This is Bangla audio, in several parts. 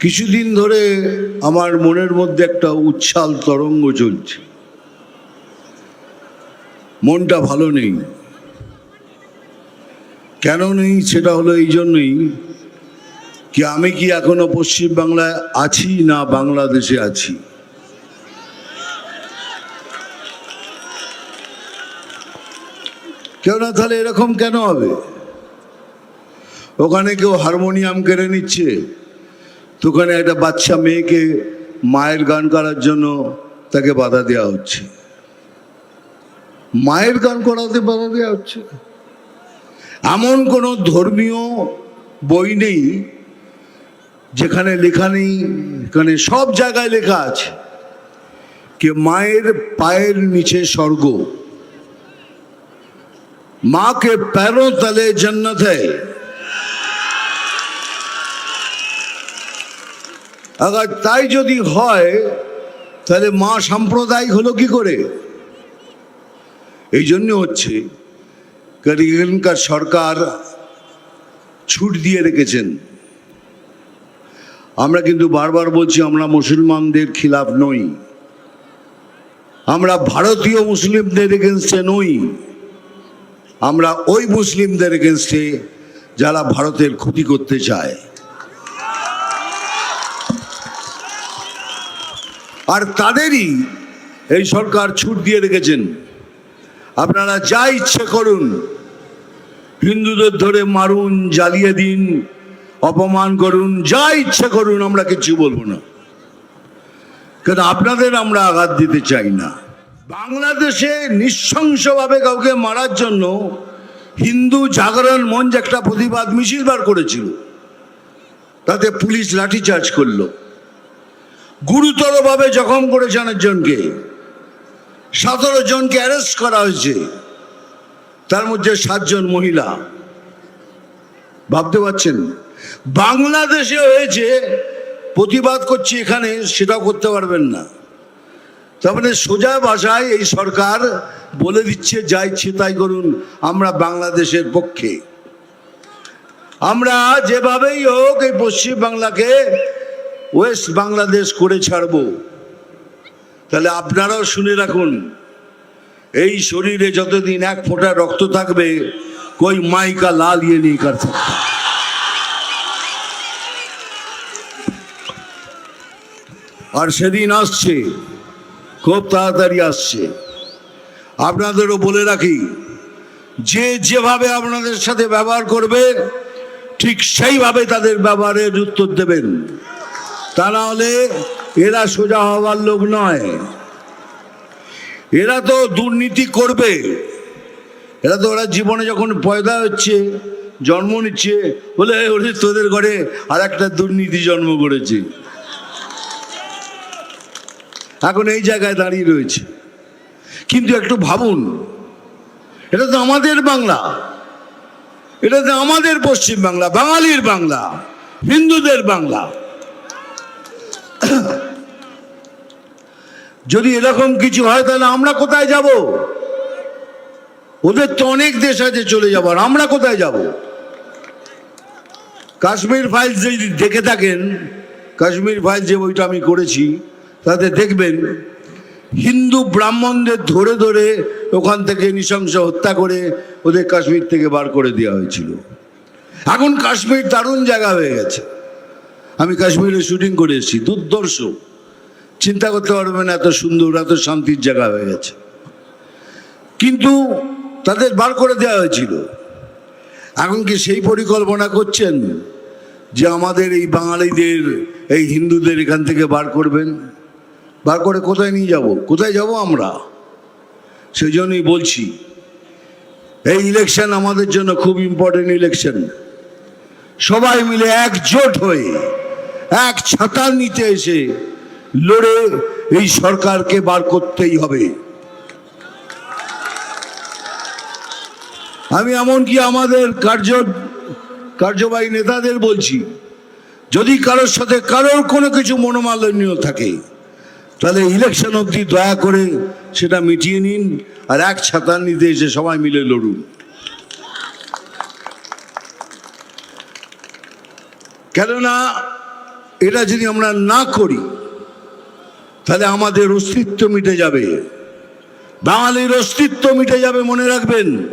কিছুদিন ধরে আমার মনের মধ্যে একটা উচ্ছ্বাল তরঙ্গ চলছে। মনটা ভালো নেই। কেন নেই সেটা হলো এই জন্যই কি আমি কি এখনও পশ্চিম বাংলায় আছি না বাংলাদেশে আছি? কেউ না তাহলে এরকম কেন হবে? ওখানে কেউ হারমোনিয়াম কেড়ে নিচ্ছে? তো ওখানে একটা বাচ্চা মেয়েকে মায়ের গান করার জন্য তাকে বাধা দেওয়া হচ্ছে। মায়ের গান করাতে বাধা দেওয়া হচ্ছে। এমন কোনো ধর্মীয় বই নেই, যেখানে লেখা নেই এখানে সব জায়গায় লেখা আছে কে মায়ের পায়ের নিচে স্বর্গ, মাকে প্যারো তলে জন্নত আবার তাই যদি হয়, তাহলে মা সাম্প্রদায়িক হলো কি করে? এই জন্য হচ্ছে এখানকার সরকার ছুট দিয়ে রেখেছেন। আমরা কিন্তু বারবার বলছি, আমরা মুসলমানদের খিলাফ নই। আমরা ভারতীয় মুসলিমদের এগেনস্টে নই। আমরা ওই মুসলিমদের এগেনস্টে যারা ভারতের ক্ষতি করতে চায়। আর তাদেরই এই সরকার ছুট দিয়ে রেখেছেন। আপনারা যা ইচ্ছে করুন, হিন্দুদের ধরে মারুন, জ্বালিয়ে দিন, অপমান করুন, যা ইচ্ছে করুন, আমরা কিছু বলব না। কেন আপনাদের আমরা আঘাত দিতে চাই না। বাংলাদেশে নৃশংসভাবে কাউকে মারার জন্য হিন্দু জাগরণ মঞ্চ একটা প্রতিবাদ মিছিল বার করেছিল। তাতে পুলিশ লাঠিচার্জ করল। গুরুতরভাবে জখম করেছে অনেকজনকে। সতেরো জনকে অ্যারেস্ট করা হয়েছে। তার মধ্যে সাতজন মহিলা। ভাবতে পারছেন? বাংলাদেশে হয়েছে, প্রতিবাদ করছি এখানে, সেটাও করতে পারবেন না। তার মানে সোজা ভাষায় এই সরকার বলে দিচ্ছে যা ইচ্ছে তাই করুন, আমরা বাংলাদেশের পক্ষে। আমরা যেভাবেই হোক এই পশ্চিম বাংলাকে ওয়েস্ট বাংলাদেশ করে ছাড়ব। তাহলে আপনারাও শুনে রাখুন, এই শরীরে যতদিন এক ফোঁটা রক্ত থাকবে, কই মাইকা লাল ইয়ে নেই কার থাকবে? আর সেদিন আসছে, খুব তাড়াতাড়ি আসছে। আপনাদেরও বলে রাখি, যে যেভাবে আপনাদের সাথে ব্যবহার করবে, ঠিক সেইভাবে তাদের ব্যবহারের উত্তর দেবেন। তা না হলে এরা সোজা হওয়ার লোক নয়। এরা তো দুর্নীতি করবে। এরা তো ওরা জীবনে যখন পয়দা হচ্ছে, জন্ম নিচ্ছে, বলে ওরে, তোদের ঘরে আর একটা দুর্নীতি জন্ম করেছে। এখন এই জায়গায় দাঁড়িয়ে রয়েছে। কিন্তু একটু ভাবুন, এটা তো আমাদের বাংলা। এটা তো আমাদের পশ্চিম বাংলা বাঙালির বাংলা, হিন্দুদের বাংলা। যদি এরকম কিছু হয়, তাহলে আমরা কোথায় যাব? ওদের তো অনেক দেশ আছে, চলে যাবার আমরা কোথায় যাব? কাশ্মীর ফাইল যদি দেখে থাকেন, কাশ্মীর ফাইল যে বইটা আমি করেছি, তাতে দেখবেন হিন্দু ব্রাহ্মণদের ধরে ধরে ওখান থেকে নৃশংস হত্যা করে ওদের কাশ্মীর থেকে বার করে দেওয়া হয়েছিল। এখন কাশ্মীর দারুণ জায়গা হয়ে গেছে। আমি কাশ্মীরে শুটিং করে এসেছি, দুর্দর্শ। চিন্তা করতে পারবেন এত সুন্দর, এত শান্তির জায়গা হয়ে গেছে। কিন্তু তাদের বার করে দেওয়া হয়েছিল। এখন কি সেই পরিকল্পনা করছেন যে আমাদের এই বাঙালিদের, এই হিন্দুদের এখান থেকে বার করবেন? বার করে কোথায় নিয়ে যাব? কোথায় যাব আমরা? সেই জন্যই বলছি, এই ইলেকশন আমাদের জন্য খুব ইম্পর্টেন্ট ইলেকশন সবাই মিলে একজোট হয়ে, এক ছাতার নিতে এসে লড়ে এই সরকারকে বার করতেই হবে। আমি এমনকি আমাদের কার্য, কার্যবাহী নেতাদের বলছি, যদি কারোর সাথে কারোর কোনো কিছু মনোমালিন্য থাকে, তাহলে ইলেকশন অবধি দয়া করে সেটা মিটিয়ে নিন আর এক ছাতার নিতে এসে সবাই মিলে লড়ুন। কেননা, এটা যদি আমরা না করি তাহলে আমাদের অস্তিত্ব মিটে যাবে। বাঙালির অস্তিত্ব মিটে যাবে, মনে রাখবেন।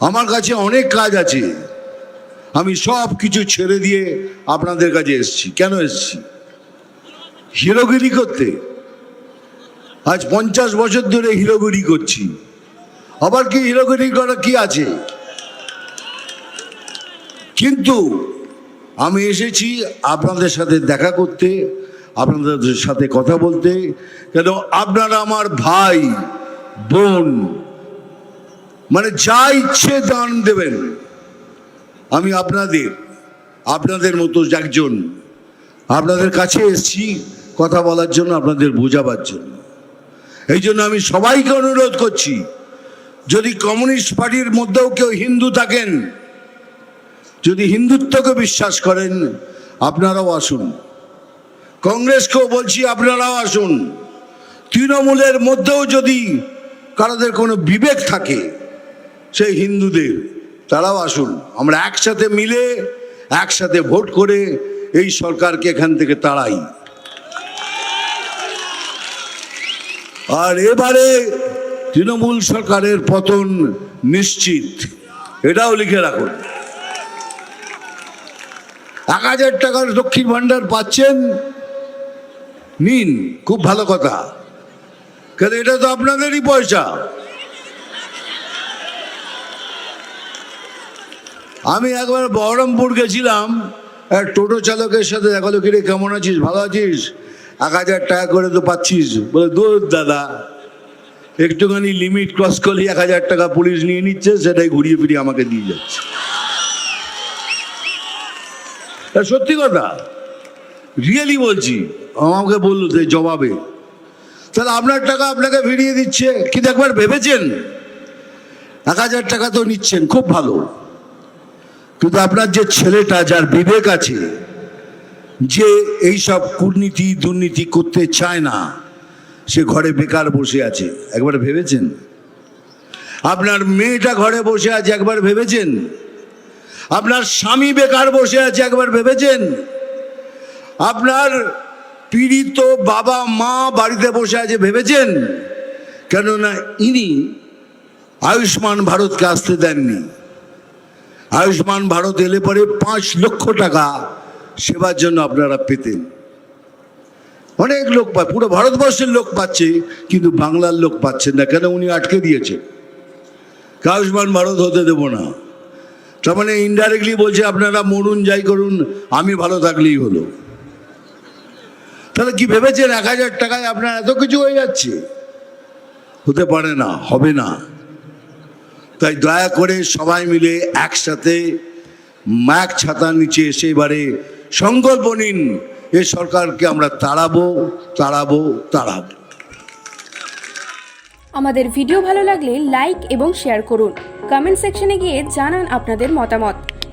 আমার কাছে অনেক কাজ আছে। আমি সব কিছু ছেড়ে দিয়ে আপনাদের কাছে এসেছি। কেন এসেছি? হিরোগিরি করতে। আজ পঞ্চাশ বছর ধরে হিরোগিরি করছি। আবার কি হিরোগিরি করা কি আছে? কিন্তু আমি এসেছি আপনাদের সাথে দেখা করতে। আপনাদের সাথে কথা বলতে, কেন আপনারা আমার ভাই, বোন মানে যা ইচ্ছে দান দেবেন। আমি আপনাদের আপনাদের মতো একজন, আপনাদের কাছে এসেছি কথা বলার জন্য, আপনাদের বোঝাবার জন্য। এই জন্য আমি সবাইকে অনুরোধ করছি, যদি কমিউনিস্ট পার্টির মধ্যেও কেউ হিন্দু থাকেন, যদি হিন্দুত্বকে বিশ্বাস করেন, আপনারাও আসুন। কংগ্রেসকেও বলছি আপনারাও আসুন। তৃণমূলের মধ্যেও যদি কারোদের কোনো বিবেক থাকে, সেই হিন্দুদের, তারাও আসুন। আমরা একসাথে মিলে, একসাথে ভোট করে এই সরকারকে এখান থেকে তাড়াই। আর এবারে তৃণমূল সরকারের পতন নিশ্চিত। এটাও লিখে রাখুন। এক হাজার টাকার লক্ষ্মীর ভাণ্ডার পাচ্ছেন নিন। খুব ভালো কথা। কেন, এটা তো আপনাদেরই পয়সা। আমি একবার বহরমপুর গেছিলাম, এক টোটো চালকের সাথে, দেখা হলো কিরে, কেমন আছিস? ভালো আছিস? এক হাজার টাকা করে তো পাচ্ছিস। বলে, দূর দাদা, একটুখানি লিমিট ক্রস করলে, এক হাজার টাকা পুলিশ নিয়ে নিচ্ছে, সেটাই ঘুরিয়ে ফিরিয়ে আমাকে দিয়ে যাচ্ছে। সত্যি কথা রিয়েলি বলছি আমাকে বলল যে জবাবে। তাহলে আপনার টাকা আপনাকে ফিরিয়ে দিচ্ছে কিন্তু একবার ভেবেছেন? এক হাজার টাকা তো নিচ্ছেন, খুব ভালো। কিন্তু আপনার যে ছেলেটা, যার বিবেক আছে যে এই সব কূটনীতি দুর্নীতি করতে চায় না, সে ঘরে বেকার বসে আছে। একবার ভেবেছেন? আপনার মেয়েটা ঘরে বসে আছে, একবার ভেবেছেন? আপনার স্বামী বেকার বসে আছে, একবার ভেবেছেন? আপনার পীড়িত বাবা, মা বাড়িতে বসে আছে, ভেবেছেন? কেননা ইনি আয়ুষ্মান ভারতকে আসতে দেননি। আয়ুষ্মান ভারত এলে পরে পাঁচ লক্ষ টাকা সেবার জন্য আপনারা পেতেন। অনেক লোক পায় পুরো ভারতবর্ষের লোক পাচ্ছে, কিন্তু বাংলার লোক পাচ্ছেন না। কেন উনি আটকে দিয়েছেন? কে আয়ুষ্মান ভারত হতে দেব না। তার মানে ইনডাইরেক্টলি বলছে, আপনারা মরুন, যাই করুন, আমি ভালো থাকলেই হলো। তাহলে কি ভেবেছেন এক হাজার টাকায় আপনার এত কিছু হয়ে যাচ্ছে? হতে পারে না, হবে না। তাই দয়া করে সবাই মিলে একসাথে ম্যাক ছাতার নিচে এসে এবারে সংকল্প নিন, এ সরকারকে আমরা তাড়াবো তাড়াবো তাড়াবো। আমাদের ভিডিও ভালো লাগলে লাইক এবং শেয়ার করুন। কমেন্ট সেকশনে গিয়ে জানান আপনাদের মতামত।